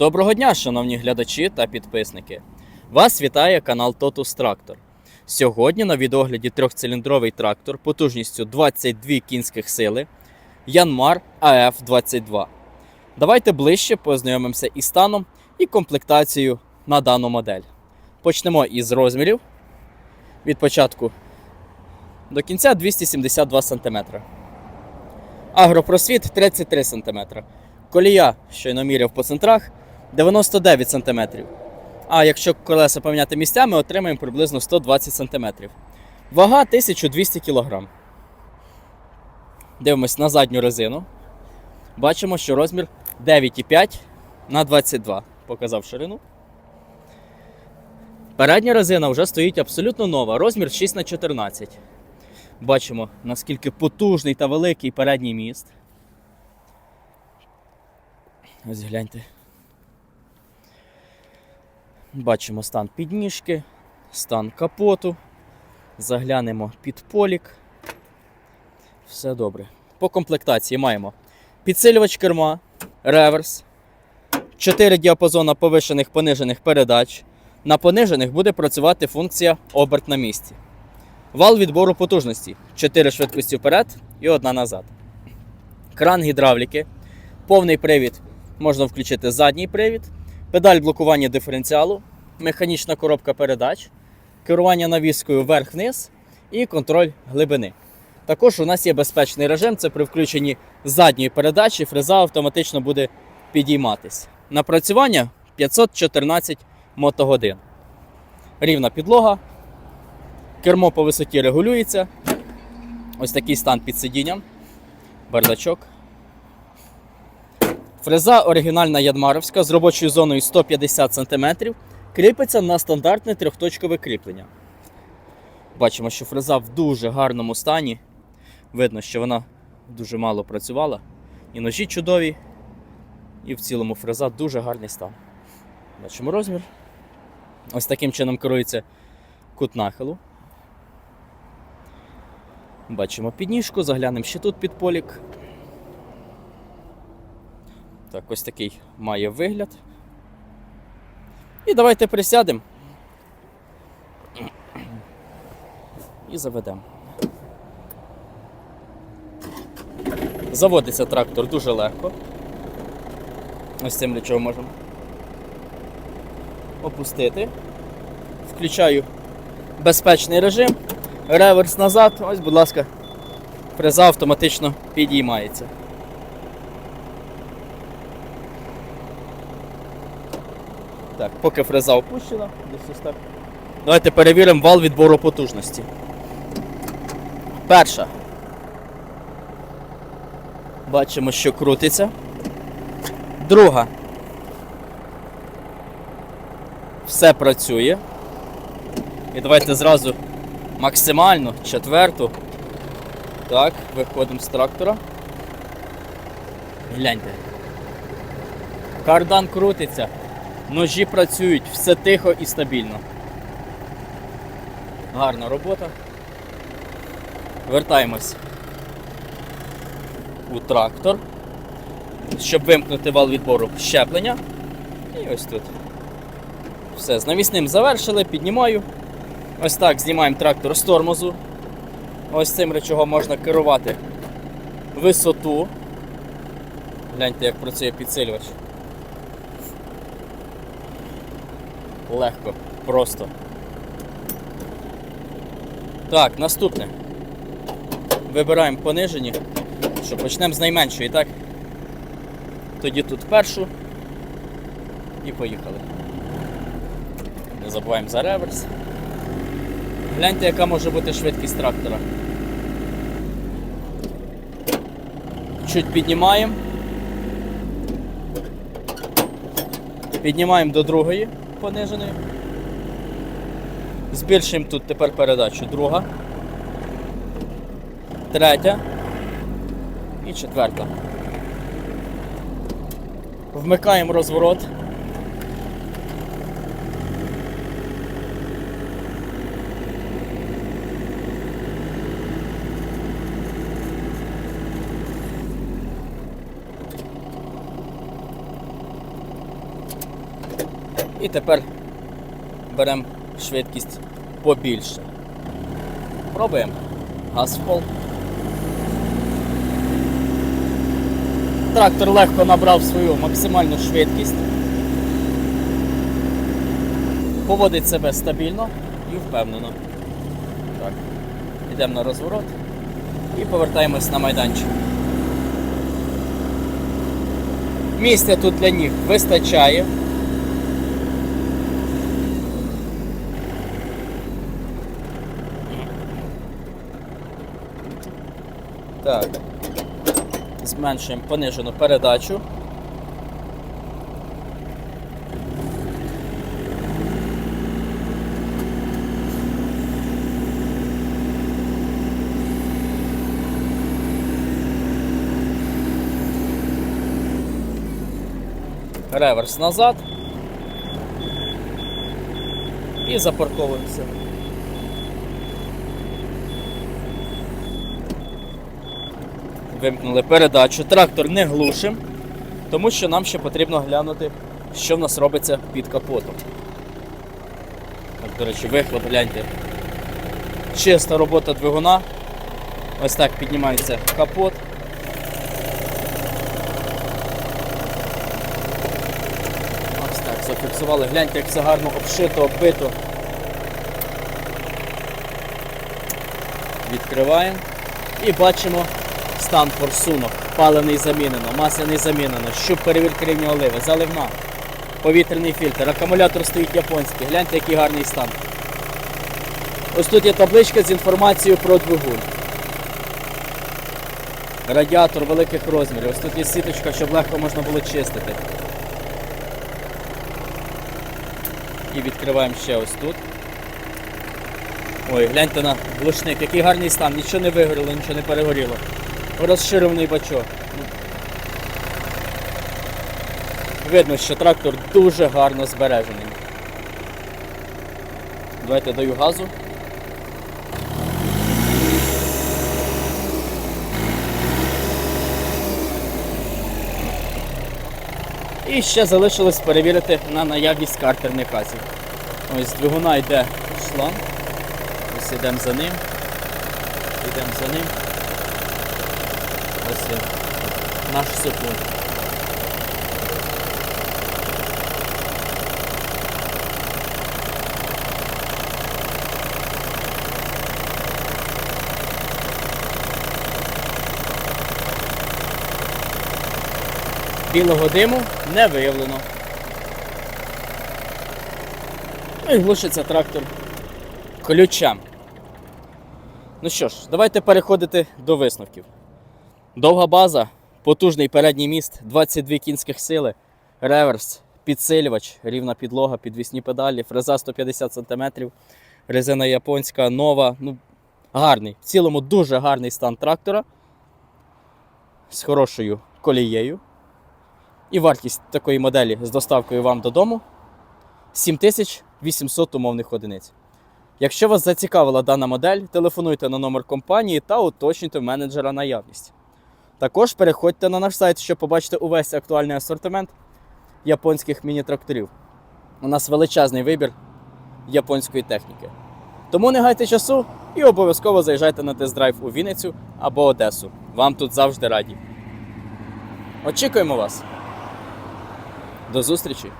Доброго дня, шановні глядачі та підписники. Вас вітає канал Totus Tractor. Сьогодні на відогляді трьохциліндровий трактор потужністю 22 кінських сили Янмар АФ-22. Давайте ближче познайомимося із станом і комплектацією на дану модель. Почнемо із розмірів. Від початку до кінця 272 см. Агропросвіт 33 см. Колія, щойно міряв по центрах, 99 см. А якщо колеса поміняти місцями, отримаємо приблизно 120 см. Вага 1200 кг. Дивимось на задню резину. Бачимо, що розмір 9,5 на 22. Показав ширину. Передня резина вже стоїть абсолютно нова, розмір 6 на 14. Бачимо, наскільки потужний та великий передній міст. Ось гляньте. Бачимо стан підніжки, стан капоту. Заглянемо під полік. Все добре. По комплектації маємо підсилювач керма, реверс, 4 діапазона повишених понижених передач. На понижених буде працювати функція оберт на місці. Вал відбору потужності 4 швидкості вперед і одна назад. Кран гідравліки, повний привід можна включити задній привід, педаль блокування диференціалу, механічна коробка передач, керування навіскою вверх-вниз і контроль глибини. Також у нас є безпечний режим, це при включенні задньої передачі фреза автоматично буде підійматись. Напрацювання 514 мотогодин. Рівна підлога, кермо по висоті регулюється. Ось такий стан під сидінням, бардачок. Фреза оригінальна ядмаровська з робочою зоною 150 см кріпиться на стандартне трьохточкове кріплення. Бачимо, що фреза в дуже гарному стані. Видно, що вона дуже мало працювала. І ножі чудові, і в цілому фреза дуже гарний стан. Бачимо розмір. Ось таким чином керується кут нахилу. Бачимо підніжку, заглянемо ще тут під полік. Так, ось такий має вигляд. І давайте присядемо. І заведемо. Заводиться трактор дуже легко. Ось цим для чого можемо опустити. Включаю безпечний режим, реверс назад. Ось, будь ласка, фреза автоматично підіймається. Так, поки фреза опущена, десь ось так. Давайте перевіримо вал відбору потужності. Перша. Бачимо, що крутиться. Друга. Все працює. І давайте зразу максимально четверту. Так, виходимо з трактора. Гляньте. Кардан крутиться. Ножі працюють, все тихо і стабільно. Гарна робота. Вертаємось у трактор, щоб вимкнути вал відбору щеплення. І ось тут. Все, з навісним завершили, піднімаю. Ось так знімаємо трактор з тормозу. Ось цим речогом можна керувати висоту. Гляньте, як працює підсилювач. Легко, просто. Так, наступне. Вибираємо понижені, що почнемо з найменшої, так? Тоді тут першу і поїхали. Не забуваємо за реверс. Гляньте, яка може бути швидкість трактора. Чуть піднімаємо. Піднімаємо до другої пониженої. Збільшуємо тут тепер передачу. Друга, третя і четверта. Вмикаємо розворот. І тепер беремо швидкість побільше. Пробуємо. Газ в пол. Трактор легко набрав свою максимальну швидкість. Поводить себе стабільно і впевнено. Так. Йдемо на розворот і повертаємось на майданчик. Місця тут для них вистачає. Так. Зменшуємо понижену передачу. Реверс назад. І запарковуємося. Вимкнули передачу. Трактор не глушим, тому що нам ще потрібно глянути, що в нас робиться під капотом. Так, до речі, вихлоп, гляньте. Чиста робота двигуна. Ось так піднімається капот. Ось так, зафіксували. Гляньте, як все гарно обшито, оббито. Відкриваємо і бачимо стан форсунок. Паливний замінено, масляний замінено, щуп перевірки рівня оливи, заливна, повітряний фільтр, акумулятор стоїть японський. Гляньте, який гарний стан. Ось тут є табличка з інформацією про двигун. Радіатор великих розмірів. Ось тут є сіточка, щоб легко можна було чистити. І відкриваємо ще ось тут. Ой, гляньте на глушник, який гарний стан, нічого не вигоріло, нічого не перегоріло. Розширений бачок. Видно, що трактор дуже гарно збережений. Давайте даю газу. І ще залишилось перевірити на наявність картерних газів. Ось двигуна йде шланг. Ось йдемо за ним. Йдемо за ним. Ось є наш супун. Білого диму не виявлено. Ну і глушиться трактор ключем. Ну що ж, давайте переходити до висновків. Довга база, потужний передній міст, 22 кінських сили, реверс, підсилювач, рівна підлога, підвісні педалі, фреза 150 см, резина японська, нова. Ну, гарний. В цілому дуже гарний стан трактора з хорошою колією. І вартість такої моделі з доставкою вам додому 7800 умовних одиниць. Якщо вас зацікавила дана модель, телефонуйте на номер компанії та уточнюйте менеджера наявність. Також переходьте на наш сайт, щоб побачити увесь актуальний асортимент японських міні-тракторів. У нас величезний вибір японської техніки. Тому не гайте часу і обов'язково заїжджайте на тест-драйв у Вінницю або Одесу. Вам тут завжди раді. Очікуємо вас! До зустрічі!